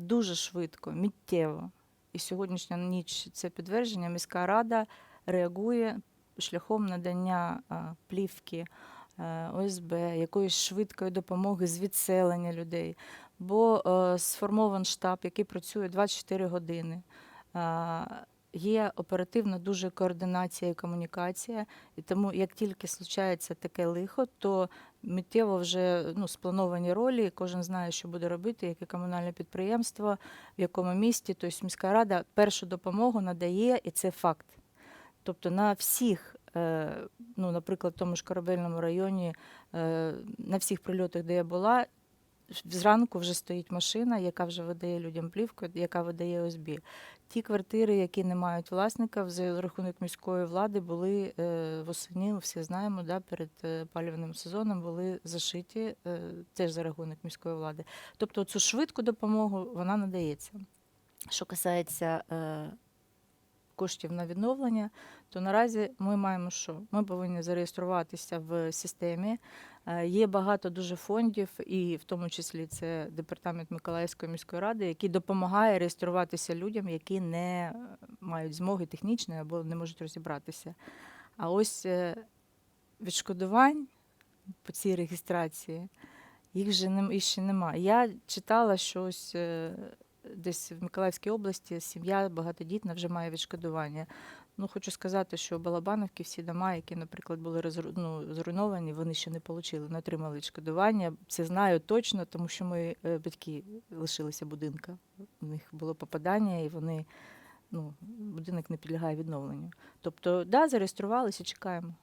дуже швидко, миттєво. І сьогоднішня ніч це підтвердження. Міська рада реагує шляхом надання плівки, е, ОСБ, якоїсь швидкої допомоги з відселення людей. Бо е, сформований штаб, який працює 24 години. А, Є оперативна дуже координація і комунікація, і тому як тільки случається таке лихо, то миттєво вже ну, сплановані ролі, кожен знає, що буде робити, яке комунальне підприємство, в якому місті. Тобто міська рада першу допомогу надає, і це факт. Тобто на всіх, е, ну, наприклад, в тому ж корабельному районі, е, на всіх прильотах, де я була, зранку вже стоїть машина, яка вже видає людям плівку, яка видає ОСБ. Ті квартири, які не мають власника, за рахунок міської влади були е, восені, всі знаємо, да, перед е, опалювальним сезоном були зашиті е, теж за рахунок міської влади. Тобто цю швидку допомогу вона надається. Що касається коштів на відновлення, то наразі ми маємо що? Ми повинні зареєструватися в системі. Е, Є багато дуже фондів, і в тому числі це департамент Миколаївської міської ради, який допомагає реєструватися людям, які не е, мають змоги технічної або не можуть розібратися. А ось е, відшкодувань по цій реєстрації їх вже ще немає. Я читала, що ось е, десь в Миколаївській області сім'я багатодітна вже має відшкодування. Ну, хочу сказати, що Балабановки всі дома, які, наприклад, були розру... ну, зруйновані, вони ще не отримали, не отримали відшкодування. Це знаю точно, тому що мої е, батьки лишилися будинка. У них було попадання, і вони ну, будинок не підлягає відновленню. Тобто, да, зареєструвалися, чекаємо.